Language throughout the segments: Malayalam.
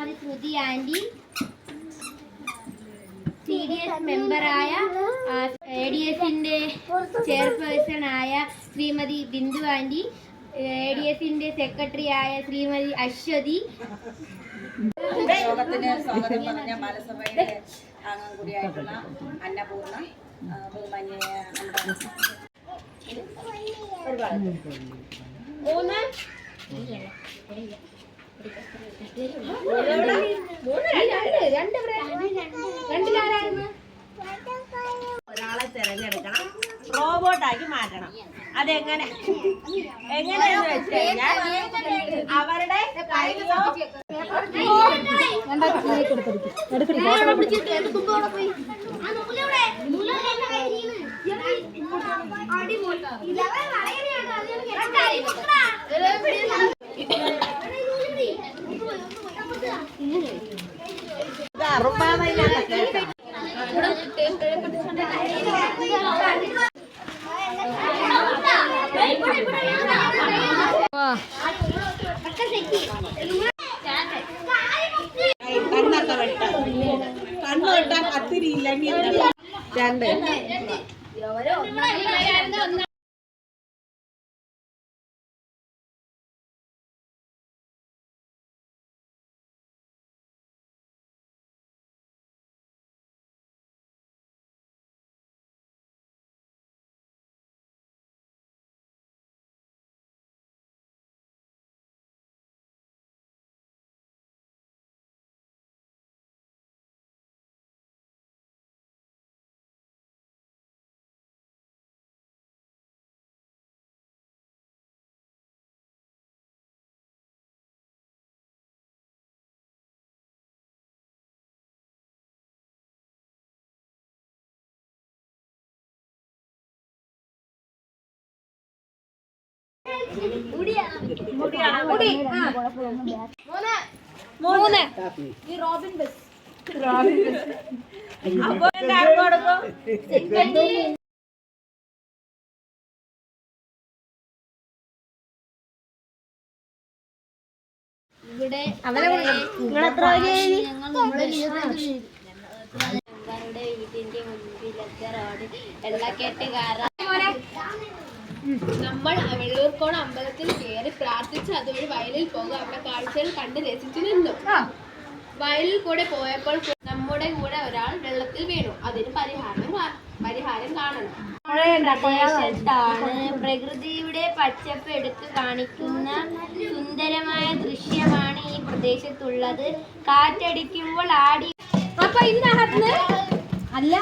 Shrimati Shruti and C D S മെമ്പറായ A D എസിന്റെ ചെയർപേഴ്സൺ ആയ Shrimati Bindu and A D എസിന്റെ സെക്രട്ടറി ആയ ശ്രീമതി അശ്വതി. യോഗത്തിന് സ്വാഗതം പറഞ്ഞ ബാലസഭയുടെ അംഗം കൂടിയായിട്ടുള്ള അന്നപൂർണ ആ, ബഹുമാന്യ മൂന്ന്. ഒരാളെ തിരഞ്ഞെടുക്കണം. റോബോട്ടാക്കി മാറ്റണം. അതെങ്ങനെ? എങ്ങനെയെന്ന് വെച്ച് കഴിഞ്ഞാൽ അവരുടെ കയ്യിലോ ഇത് അറുപാതയില്ലാത്ത കേസാണ് കണ്ണൊക്കെ വെട്ട മൂന്ന് അപ്പൊ എല്ലാവരും കൊടുക്കും ഇവിടെ ഞങ്ങളുടെ വീട്ടിന്റെ മുൻപിലത്തെ റോഡ് വെള്ളക്കെട്ടുകാര നമ്മൾ വെള്ളൂർക്കോട് അമ്പലത്തിൽ കയറി പ്രാർത്ഥിച്ച് അതുവഴി വയലിൽ പോകുക അവിടെ കാഴ്ചകൾ കണ്ട് രസിച്ചു നിന്നു. വയലിൽ കൂടെ പോയപ്പോൾ നമ്മുടെ കൂടെ ഒരാൾ വെള്ളത്തിൽ വീണു. അതിന് പരിഹാരം പരിഹാരം കാണണം. പ്രദേശത്താണ് പ്രകൃതിയുടെ പച്ചപ്പ് എടുത്തു കാണിക്കുന്ന സുന്ദരമായ ദൃശ്യമാണ് ഈ പ്രദേശത്തുള്ളത്. കാറ്റടിക്കുമ്പോൾ ആടി അപ്പൊ ഇതിനകത്ത് അല്ല.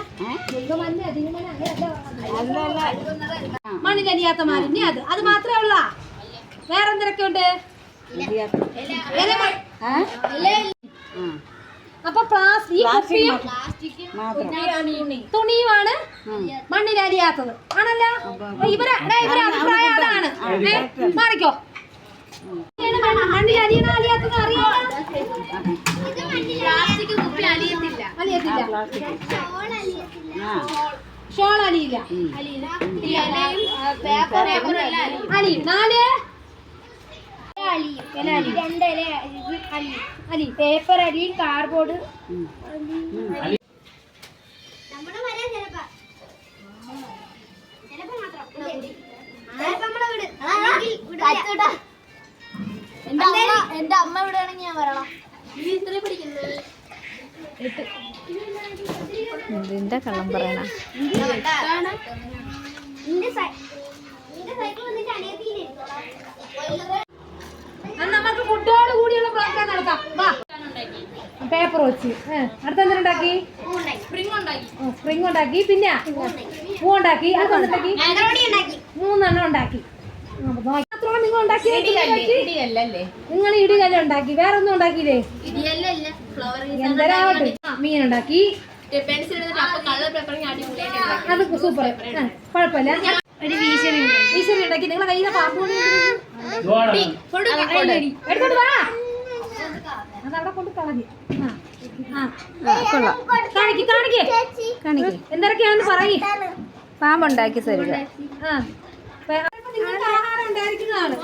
മണ്ണിലലിയാത്ത മാലിന്യം അത്. അത് മാത്രമേ ഉള്ള വേറെ എന്തൊക്കെ ഉണ്ട് അപ്പൊ പ്ലാസ്റ്റിക് തുണിയുമാണ് മണ്ണിലലിയാത്തത് ആണല്ലോ? അപ്പൊ ഇവരെ ഇവരെ അഭിപ്രായം അതാണ് മാറിക്കോ. മണ്ണിലലിയണ അലിയാത്തത് അറിയാം? പ്ലാസ്റ്റിക് കുപ്പി അലിയത്തില്ല. അലിയത്തില്ല ഷോൾ അലിയില്ല. പേപ്പർ പേപ്പർ അലി. നാല്. അലി. അലിയും അലി. പേപ്പർ ഇതിന്റെ കള്ളം പറയണ നമുക്ക് ഫുഡോട് കൂടിയുള്ള പ്രോഗ്രാം നടത്താം. വാ. പേപ്പർ വെച്ച്. അടുത്ത എന്തിനുണ്ടാക്കി സ്പ്രിംഗ് ഉണ്ടാക്കി. പിന്നെ? പൂ ഉണ്ടാക്കി. എന്തുണ്ടാക്കി മൂന്നെണ്ണം ഉണ്ടാക്കി. മാത്രമാണ് നിങ്ങൾ ഉണ്ടാക്കി നിങ്ങൾ ഇടികല്ല് ഉണ്ടാക്കി? വേറെ ഒന്നും ഉണ്ടാക്കിയില്ലേ എന്തരാവട്ടെ? മീൻ ഉണ്ടാക്കി. അത് സൂപ്പർ കുഴപ്പമില്ല. ഒരു വീശരി വീശരി ഉണ്ടാക്കി നിങ്ങളെ കയ്യിലെ പാമ്പ് എടുത്തോണ്ട് വാ. അതവിടെ കൊണ്ട് കളഞ്ഞു. ആ ആ കാണിക്ക് കാണിക്ക്. കാണിക്ക്. എന്തൊക്കെയാണെന്ന് പറയ്. പാമ്പുണ്ടാക്കി തരിക. ആ. ആഹാരം ഉണ്ടായിരിക്കുന്നതാണ്.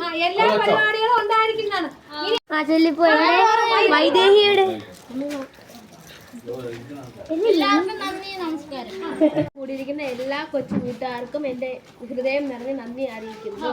ആ, എല്ലാ പരിപാടികളും ഉണ്ടായിരിക്കുന്നതാണ്. ഇനി എല്ലാവർക്കും നന്ദി നമസ്കാരം. കൂടിയിരിക്കുന്ന എല്ലാ കൊച്ചു കൂട്ടുകാർക്കും എന്റെ ഹൃദയം നിറഞ്ഞ് നന്ദി അറിയിക്കുന്നു.